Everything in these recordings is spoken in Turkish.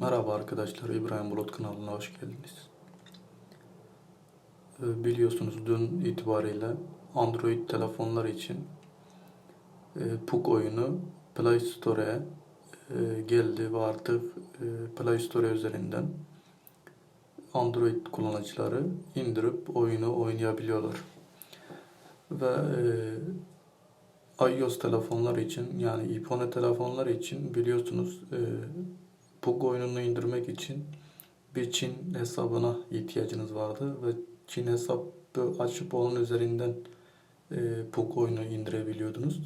Merhaba arkadaşlar, İbrahim Bulut kanalına hoş geldiniz. Ee, Biliyorsunuz dün itibariyle Android telefonlar için e, PUC oyunu Play Store'e e, geldi ve artık e, Play Store üzerinden Android kullanıcıları indirip oyunu oynayabiliyorlar. Ve iOS telefonlar için yani iPhone telefonlar için biliyorsunuz PUG oyununu indirmek için bir Çin hesabına ihtiyacınız vardı ve Çin hesabı açıp onun üzerinden e, PUG oyunu indirebiliyordunuz.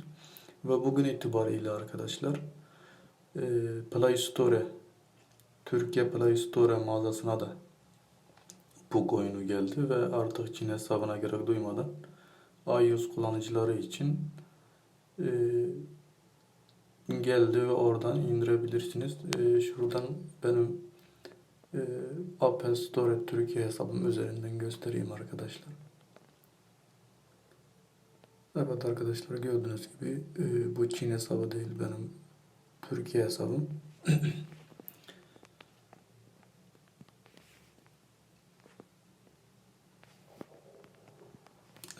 Ve bugün itibariyle arkadaşlar e, Play Store Türkiye Play Store mağazasına da PUG oyunu geldi ve artık Çin hesabına gerek duymadan iOS kullanıcıları için e, geldi ve oradan indirebilirsiniz. Ee, şuradan benim e, Apple Store Türkiye hesabım üzerinden göstereyim arkadaşlar. Evet arkadaşlar gördüğünüz gibi e, bu Çin hesabı değil benim Türkiye hesabım.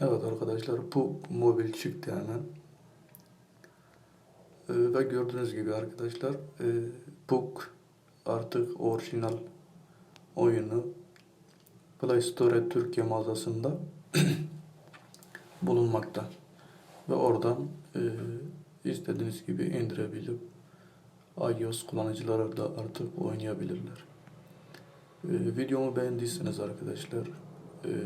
Evet arkadaşlar bu mobil çıktı hemen. Ee, Ve gördüğünüz gibi arkadaşlar e, PUG artık orijinal oyunu Play Store Türkiye mağazasında bulunmakta. Ve oradan e, istediğiniz gibi indirebilip iOS kullanıcıları da artık oynayabilirler. E, videomu beğendiyseniz arkadaşlar